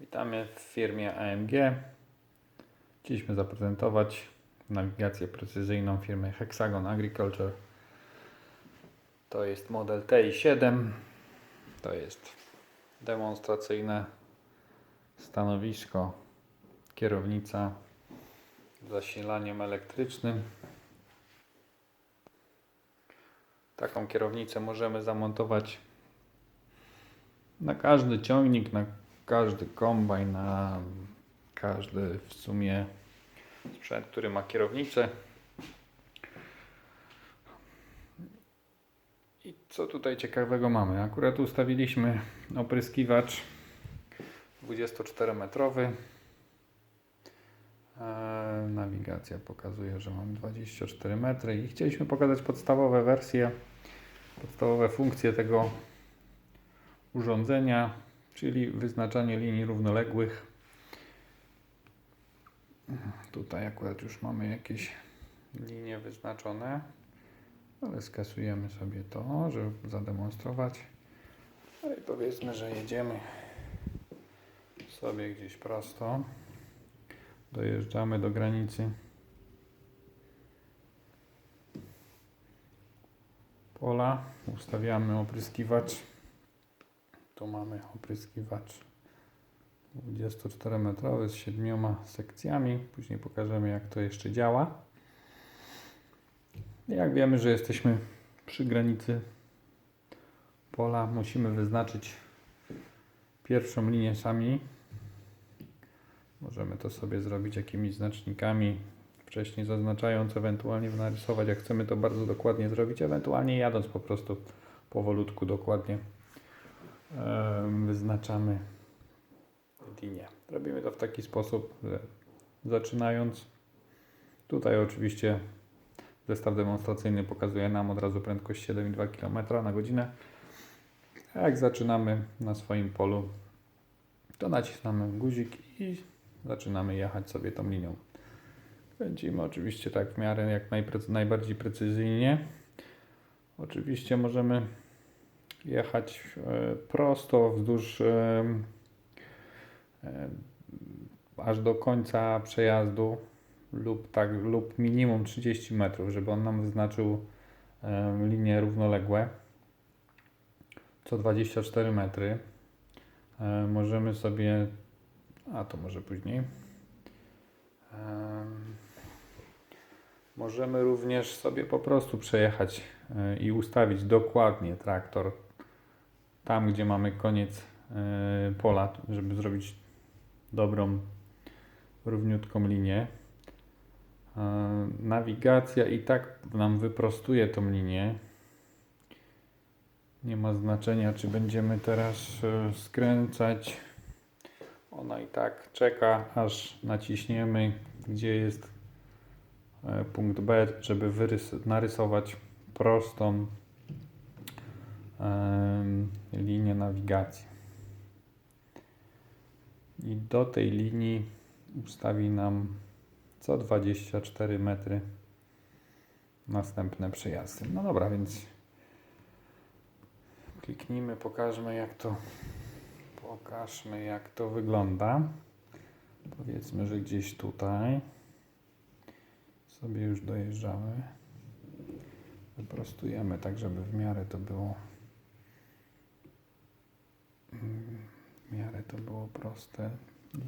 Witamy w firmie AMG. Chcieliśmy zaprezentować nawigację precyzyjną firmy Hexagon Agriculture. To jest model TI7. To jest demonstracyjne stanowisko, kierownica zasilaniem elektrycznym. Taką kierownicę możemy zamontować na każdy ciągnik, na każdy kombajn, na każdy w sumie sprzęt, który ma kierownicę. I co tutaj ciekawego mamy? Akurat ustawiliśmy opryskiwacz 24-metrowy. E, Nawigacja pokazuje, że mam 24 metry i chcieliśmy pokazać podstawowe wersje, podstawowe funkcje tego urządzenia, czyli wyznaczanie linii równoległych. Tutaj akurat już mamy jakieś linie wyznaczone, ale skasujemy sobie to, żeby zademonstrować. No i powiedzmy, że jedziemy sobie gdzieś prosto. Dojeżdżamy do granicy pola, ustawiamy opryskiwacz. Tu mamy opryskiwacz 24-metrowy z siedmioma sekcjami. Później pokażemy, jak to jeszcze działa. Jak wiemy, że jesteśmy przy granicy pola, musimy wyznaczyć pierwszą linię sami. Możemy to sobie zrobić jakimiś znacznikami, wcześniej zaznaczając, ewentualnie narysować, jak chcemy to bardzo dokładnie zrobić, ewentualnie jadąc po prostu powolutku dokładnie wyznaczamy linię. Robimy to w taki sposób, że zaczynając, tutaj oczywiście zestaw demonstracyjny pokazuje nam od razu prędkość 7,2 km na godzinę. A jak zaczynamy na swoim polu, to naciskamy guzik i zaczynamy jechać sobie tą linią. Kręcimy oczywiście tak w miarę jak najbardziej precyzyjnie. Oczywiście możemy jechać e, prosto wzdłuż e, e, aż do końca przejazdu lub tak lub minimum 30 metrów, żeby on nam wyznaczył linie równoległe co 24 metry. Możemy sobie a to może później. Em, Możemy również sobie po prostu przejechać i ustawić dokładnie traktor tam, gdzie mamy koniec e, pola, żeby zrobić dobrą, równiutką linię. E, Nawigacja i tak nam wyprostuje tą linię. Nie ma znaczenia, czy będziemy teraz e, skręcać. Ona i tak czeka, aż naciśniemy, gdzie jest e, punkt B, żeby narysować prostą linię nawigacji. I do tej linii ustawi nam co 24 metry następne przejazdy. No dobra, więc kliknijmy, pokażmy jak to pokażmy jak to wygląda. Powiedzmy, że gdzieś tutaj sobie już dojeżdżamy. Wyprostujemy tak, żeby w miarę to było w miarę to było proste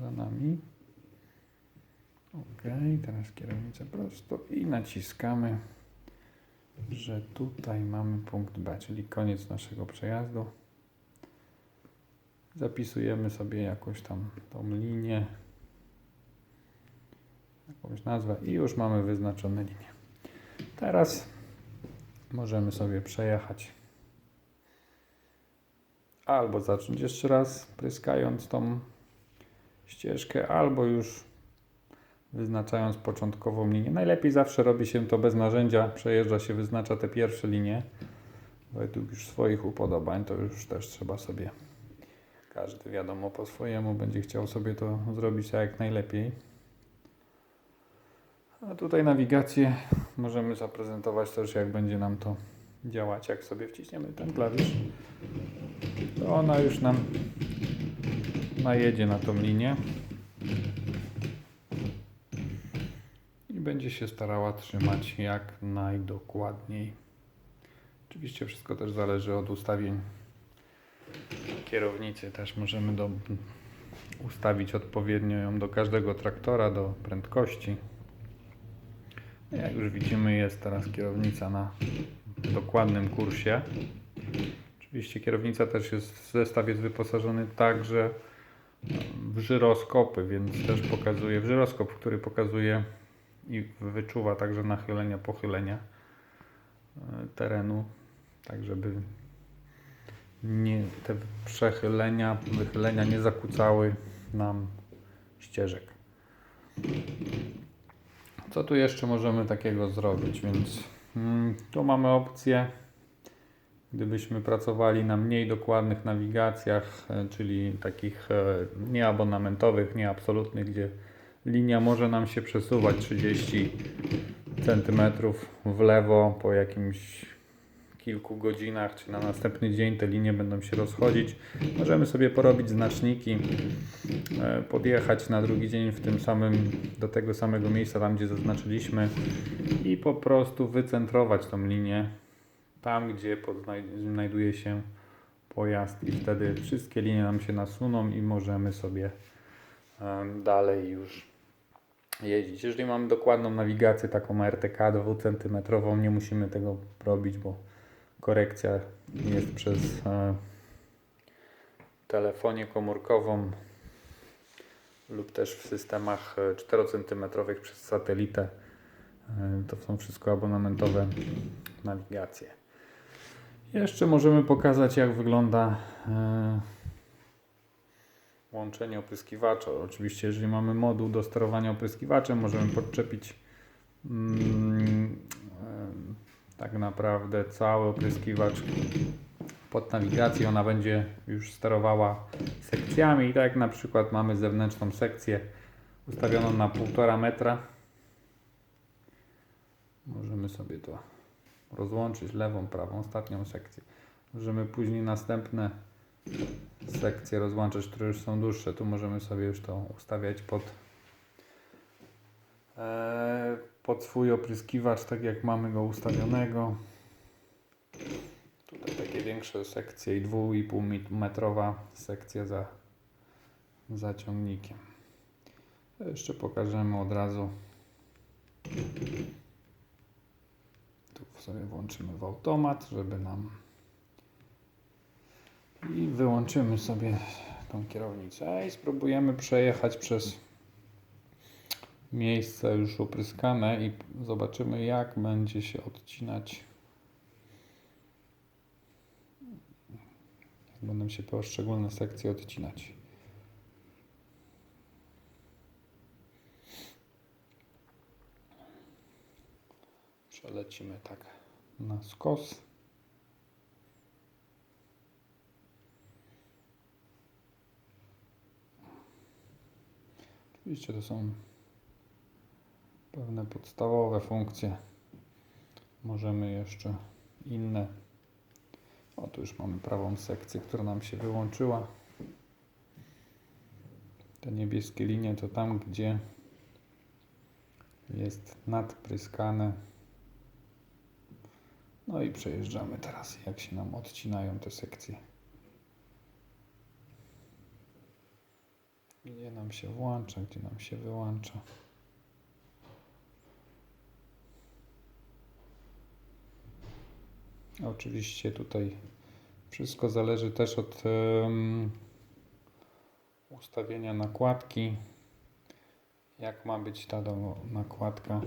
za nami. Ok, teraz kierownicę prosto i naciskamy, że tutaj mamy punkt B, czyli koniec naszego przejazdu. Zapisujemy sobie jakąś tam tą linię, jakąś nazwę i już mamy wyznaczone linie. Teraz możemy sobie przejechać albo zacząć jeszcze raz pryskając tą ścieżkę, albo już wyznaczając początkową linię. Najlepiej zawsze robi się to bez narzędzia, przejeżdża się, wyznacza te pierwsze linie według już swoich upodobań, to już też trzeba sobie każdy wiadomo po swojemu będzie chciał sobie to zrobić jak najlepiej. A tutaj nawigację możemy zaprezentować też jak będzie nam to działać, jak sobie wciśniemy ten klawisz. Ona już nam najedzie na tą linię i będzie się starała trzymać jak najdokładniej. Oczywiście wszystko też zależy od ustawień kierownicy. Też możemy do, ustawić odpowiednio ją do każdego traktora, do prędkości. Jak już widzimy, jest teraz kierownica na dokładnym kursie. Oczywiście kierownica też jest, zestaw jest wyposażony także w żyroskopy, więc też pokazuje, w żyroskop, który pokazuje i wyczuwa także nachylenia, pochylenia e, terenu, tak żeby nie, te przechylenia, wychylenia nie zakłócały nam ścieżek. Co tu jeszcze możemy takiego zrobić? Więc mm, tu mamy opcję, gdybyśmy pracowali na mniej dokładnych nawigacjach, e, czyli takich e, nieabonamentowych, nieabsolutnych, gdzie linia może nam się przesuwać 30 cm w lewo po jakimś kilku godzinach, czy na następny dzień te linie będą się rozchodzić. Możemy sobie porobić znaczniki, e, podjechać na drugi dzień w tym samym, do tego samego miejsca, tam gdzie zaznaczyliśmy i po prostu wycentrować tą linię tam, gdzie znajduje się pojazd i wtedy wszystkie linie nam się nasuną i możemy sobie dalej już jeździć. Jeżeli mamy dokładną nawigację, taką RTK dwucentymetrową, nie musimy tego robić, bo korekcja jest przez e, telefonię komórkową lub też w systemach 4 cm przez satelitę. E, to są wszystko abonamentowe nawigacje. Jeszcze możemy pokazać jak wygląda e, łączenie opryskiwacza. Oczywiście jeżeli mamy moduł do sterowania opryskiwaczem możemy podczepić mm, tak naprawdę cały opryskiwacz pod nawigację. Ona będzie już sterowała sekcjami i tak jak na przykład mamy zewnętrzną sekcję ustawioną na 1,5 metra. Możemy sobie to rozłączyć lewą, prawą, ostatnią sekcję. Możemy później następne sekcje rozłączyć, które już są dłuższe. Tu możemy sobie już to ustawiać pod e, pod swój opryskiwacz, tak jak mamy go ustawionego. Tutaj takie większe sekcje i 2,5 metrowa sekcja za, za ciągnikiem. Jeszcze pokażemy od razu. Sobie włączymy w automat, żeby nam i wyłączymy sobie tą kierownicę i spróbujemy przejechać przez miejsce już opryskane i zobaczymy jak będzie się odcinać. Jak będą się poszczególne sekcje odcinać przelecimy tak na skos oczywiście to są pewne podstawowe funkcje. Możemy jeszcze inne. O, tu już mamy prawą sekcję, która nam się wyłączyła. Te niebieskie linie to tam, gdzie jest nadpryskane. No i przejeżdżamy teraz, jak się nam odcinają te sekcje. Gdzie nam się włącza, gdzie nam się wyłącza. Oczywiście tutaj wszystko zależy też od um, ustawienia nakładki. Jak ma być ta do, nakładka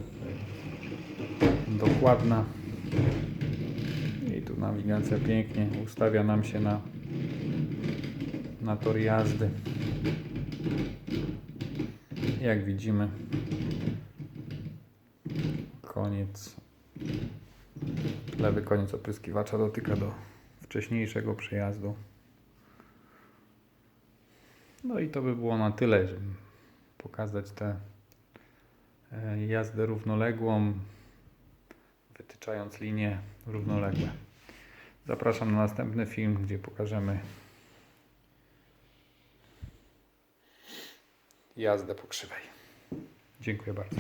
dokładna. Nawigacja pięknie ustawia nam się na, na tor jazdy. Jak widzimy, koniec Lewy koniec opryskiwacza dotyka do wcześniejszego przejazdu. No i to by było na tyle, żeby pokazać tę e, jazdę równoległą, wytyczając linie równoległe. Zapraszam na następny film, gdzie pokażemy jazdę po krzywej. Dziękuję bardzo.